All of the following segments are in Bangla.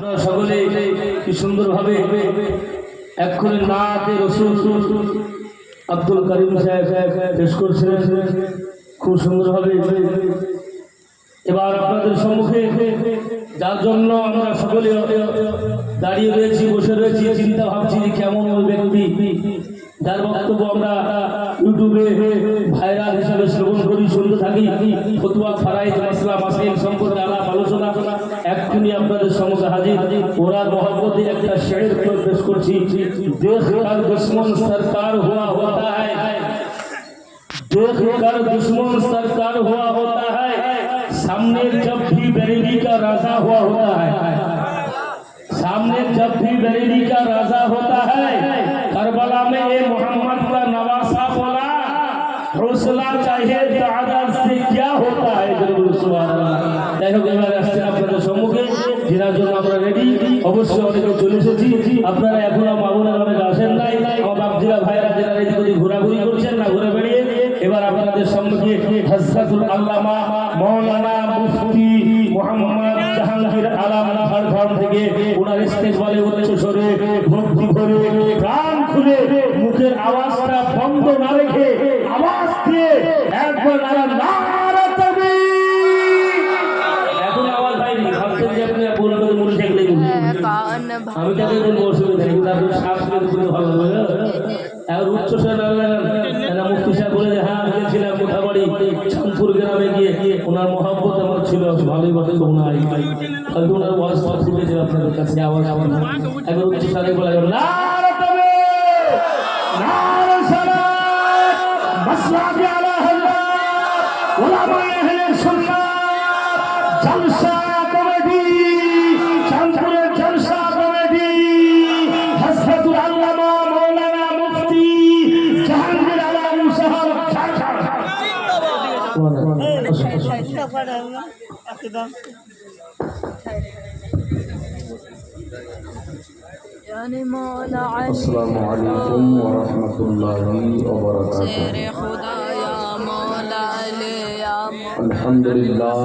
আপনারা সকলে কি সুন্দরভাবে এক্ষুনি নাতে রসুল আব্দুল করিম সাহেব পেশ করছিলেন। খুব সুন্দরভাবে এবার আপনাদের সম্মুখে যার জন্য আমরা সকলে দাঁড়িয়ে রয়েছি, বসে রয়েছি, চিন্তা ভাবছি কেমন ওই ব্যক্তি যার বক্তব্য আমরা ইউটিউবে ভাইরাল হিসাবে শ্রবণ করি শুনতে থাকি ফতুয়া ফারাইজ মাসলা মাসাইল সম্পর্কে আলাপ আলোচনা এক্ষুনি আপনাদের সম্মুখে হাজির ওরা মহব্বতে একটা শের পেশ করছি দেখ কার দুশ্মন সরকার হুয়া হতা है देख कर दुश्मन सरकार हुआ होता है सामने जब भी बरेली का राजा हुआ होता है सामने जब भी बरेली का राजा होता है करबला में ये मोहम्मद का नवासा बोला हौसला चाहिए दादा से क्या होता है जरूर सुभान अल्लाह যাই হোক এবার আসছেন আপনাদের সম্মুখে জেনার জন্য আমরা রেডি অবশ্যই অনেকে চলে এসেছি আপনারা এখনো মামুনের ভক্তি করে প্রাণ খুলে মুখের আওয়াজটা বন্ধ না রেখে আওয়াজ দিয়ে একবার নারা নারা এখন আওয়াজ হয়নি ভাবছেন যে আপনি বলবেন মনে থাকলে আমি তাকে বলব অসুবিধা নেই কিন্তু আপনি শ্বাস নিতে ভালো হবে আর উচ্চ মুক্তি সাহেব বলে যে হ্যাঁ গেছিলাম কোথাবাড়ি চাঁদপুর গ্রামে গিয়ে ওনার মহাব্বত ছিল ভালোই কথা ওনার হয়তো ওনার ওয়াজ পাঠ ফুটেছে আপনাদের কাছে, আওয়াজ আওয়াজ একবার উচ্চ স্বরে বলা জলসা كده. السلام عليكم ورحمة الله وبركاته. الحمد لله.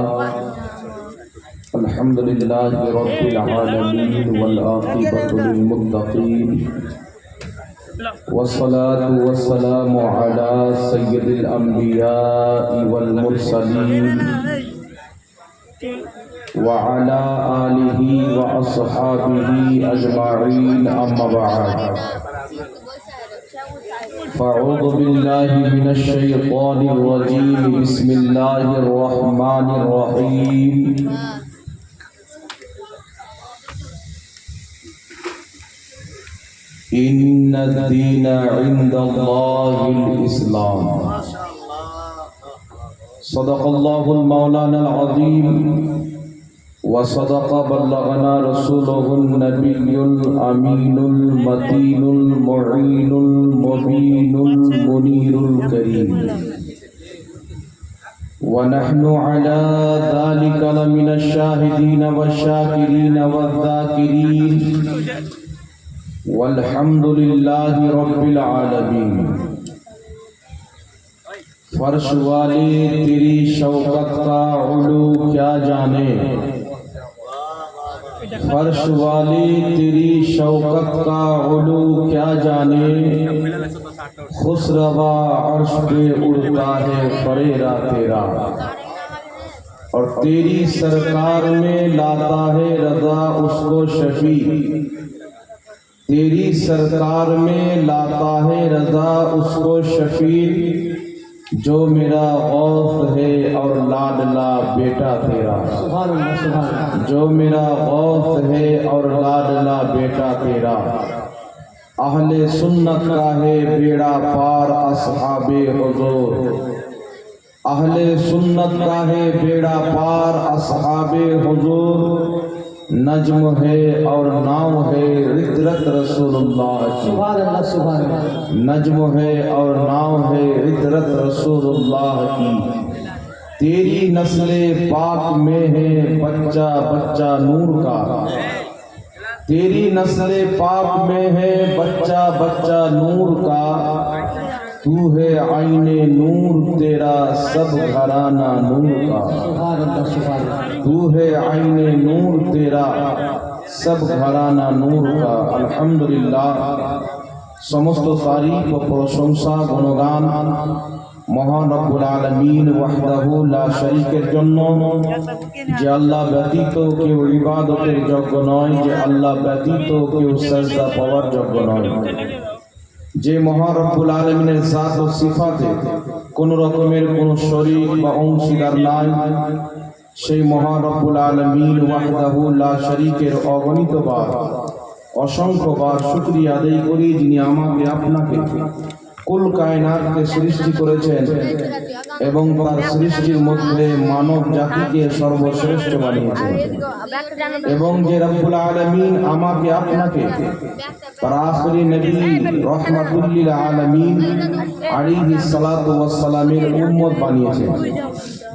الحمد لله رب العالمين والآقبة للمتقين. والصلاة والسلام على سيد الأنبياء والمرسلين. وعلى آله وأصحابه أجمعين أما بعد. فأعوذ بالله من الشيطان الرجيم. بسم الله الرحمن الرحيم. إن الدين عند الله الإسلام. صدق الله المولانا العظيم. وصدق بلغنا رسوله النبي الأمين المتين المعين المبين المنير الكريم. ونحن على ذلك لمن الشاهدين والشاكرين والذاكرين. والحمد لله رب العالمين. فرش والی تیری شوقت کا علو کیا جانے؟ فرش والی تیری شوقت کا غلو کیا جانے؟ خسروا عرش پہ اڑتا ہے فریرا تیرا۔ اور تیری سرکار میں لاتا ہے رضا، اس کو شفیع۔ تیری سرکار میں لاتا ہے رضا، اس کو شفیع۔ جو میرا غوث ہے اور لاڈلا بیٹا تیرا۔ جو میرا غوث ہے اور لاڈلا بیٹا تیرا۔ اہل سنت کا ہے بیڑا پار اصحاب حضور۔ اہل سنت کا ہے بیڑا پار اصحاب حضور۔ نجم ہے اور ناؤ ہے عزت رسول اللہ سبحان اللہ سبحان اللہ نجم ہے اور ناؤ ہے عطرت رسول اللہ کی۔ تیری نسل پاک میں ہے بچہ بچہ نور کا۔ تیری نسل پاک میں ہے بچہ بچہ نور کا۔ تو ہے آئین نور تیرا سب گھرانہ نور کا۔ تو ہے آئین نور تیرا সব ঘরানা নূর আলহামদুলিল্লাহ। সমস্ত তারিখ ও প্রশংসা, গুণগান মহান রব্বুল আলমিন ওয়াহদাহুল্লা শরীকের জন্য। যে আল্লাহ ব্যতীত কেউ ইবাদতের যোগ্য নয়, যে আল্লাহ ব্যতীত কেউ সজদা পাওয়ার যোগ্য নয়। যে মহারব্বুল আলমিনের জাত ও সিফাতে কোনো রকমের কোনো শরীর বা অংশীদার নাই সেই মহান রব্বুল আলামিন ওয়াহদাহু লা শরীকের অগণিত বার অসংখ্যবার শুকরিয়া আদায় করি যিনি আমাকে আপনাকে কুল কায়নাতকে সৃষ্টি করেছেন এবং তার সৃষ্টির মধ্যে মানব জাতিকে সর্বশ্রেষ্ঠ বানিয়েছেন। এবং যে রব্বুল আলামিন আমাকে আপনাকে আখরি নবী রহমাতুল্লিল আলামিন আলাইহিস সালাতু ওয়াস সালামের উম্মত বানিয়েছেন।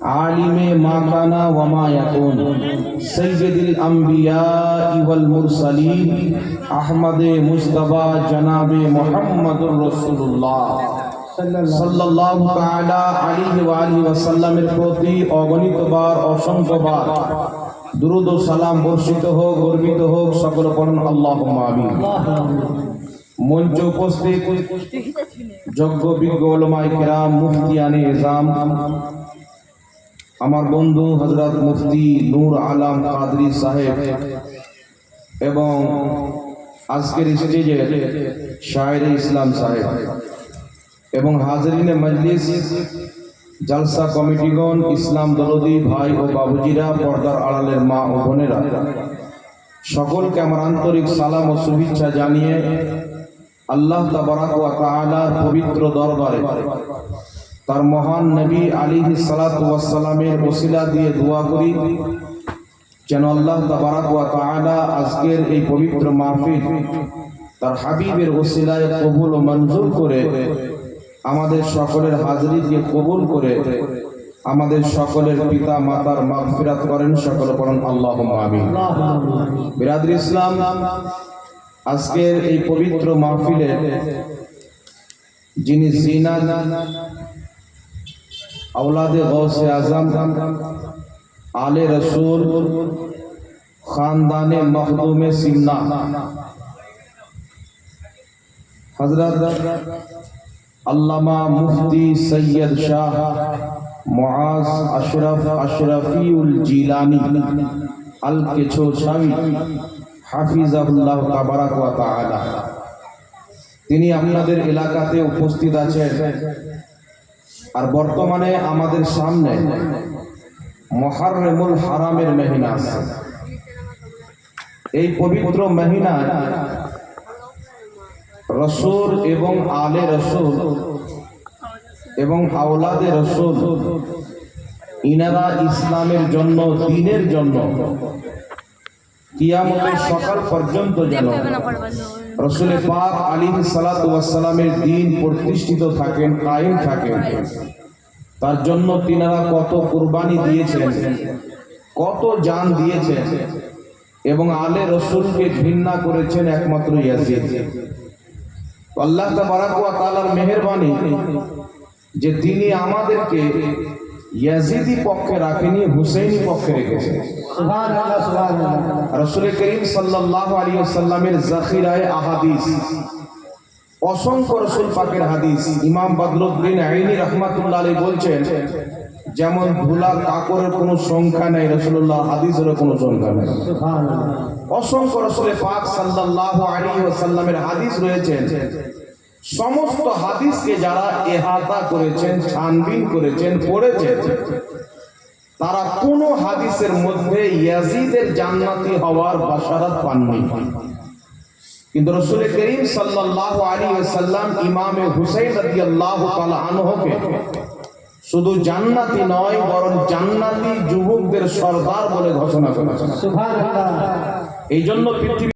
আলিমে মা কানা ওয়া মা ইয়াকুন। সাইয়্যিদুল আম্বিয়া ওয়াল মুরসালিন। আহমদে মুজতবা জনাবে মুহাম্মদুর রাসূলুল্লাহ। সাল্লাল্লাহু তাআলা আলাইহি ওয়া আলিহি ওয়াসাল্লামের প্রতি অগণিতবার অসংখ্যবার দুরূদ ও সালাম বর্ষিত হোক, গর্বিত হোক, সকল পড়ুন আল্লাহুম্মা আমিন। মঞ্চে উপস্থিত যোগ্য বিজ্ঞ ওলামায়ে কেরাম মুফতিয়ানে ইজাম আমার বন্ধু হযরত মুফতি নূর আলম কাদরি সাহেব এবং আজকের স্টেজে শায়ের ইসলাম সাহেব এবং হাজরিনে মজলিস জলসা কমিটিগণ, ইসলাম দরদি ভাই ও বাবুজিরা, পর্দার আড়ালের মা ও বোনেরা। সকলকে আমার আন্তরিক সালাম ও শুভেচ্ছা জানিয়ে আল্লাহ তাবারাক ওয়া তাআলার পবিত্র দরবারে তার মহান নবী আলী সালাতু ওয়াস ওসিলা দিয়ে দোয়া করি, যেন আল্লাহ আজকের এই পবিত্র মাহফিল তার হাবিবের ওসিলায় কবুল ও মঞ্জুর করে আমাদের সকলের হাজরিকে কবুল করে আমাদের সকলের পিতা মাতার মাগফিরাত করেন সকল করেন আল্লাহ আমিন। ইসলাম, আজকের এই পবিত্র মাহফিলে যিনি জিনাত আওলাদে গৌসে আজম আলে রসুল খানদানে মখদুমে সিমনা হজরত আল্লামা মুফতি সৈয়দ শাহ মুআজ আশরাফ আশরাফিউল জিলানি আল কেছো শামী হাফিজাহুল্লাহ তাবারাক ওয়া তাআলা তিনি আপনাদের এলাকাতে উপস্থিত আছেন আর বর্তমানে আমাদের সামনে মহারমুল হারামের মহিনা আছে। এই পবিত্র মহিনা রসুল এবং আলে রসুল এবং আওলাদে রসুল, ইনারা ইসলামের জন্য, দিনের জন্য কিয়ামতের সকাল পর্যন্ত যেন রসুল পাক আলী সালাতামের দিন প্রতিষ্ঠিত থাকেন কায়েম থাকেন। তার জন্য তিনারা কত কুরবানি দিয়েছেন কত জান দিয়েছেন এবং আলে রসুলকে ঘৃণা করেছেন একমাত্র আল্লাহ মেহেরবানি যে তিনি আমাদেরকে ইয়াজিদি পক্ষে রাখেনি হুসেইনি পক্ষে সুবহানাল্লাহ রসুল করিম সাল্লাল্লাহু আলাইহি ওয়াসাল্লামের জাখিরায়ে আহাদিস অসংখ্য রসুল পাকের হাদিস। ইমাম বদরুদ্দিন আইনি রহমাতুল্লাহ আলাইহি বলছেন যেমন ধুলা কাকরের কোনো সংখ্যা নেই রসুল্লাহ হাদিসেরও কোনো সংখ্যা নেই। অসংখ্য রসুল পাক সাল্লাল্লাহু আলাইহি সাল্লামের হাদিস রয়েছেন সমস্ত হাদিসকে যারা এহাতা করেছেন ছানবিন করেছেন পড়েছেন তারা কোন হাদিসের মধ্যে ইয়াজিদের জান্নাতি হওয়ার বাশারাত পাননি। কিন্তু রসুল করিম সাল্লাল্লাহু আলাইহি ওয়াসাল্লাম ইমামে হুসাইন রাদিয়াল্লাহু তাআলা আনহুকে শুধু জান্নাতি নয় বরং জান্নাতি যুবকদের সর্দার বলে ঘোষণা করেছেন। এই জন্য পৃথিবী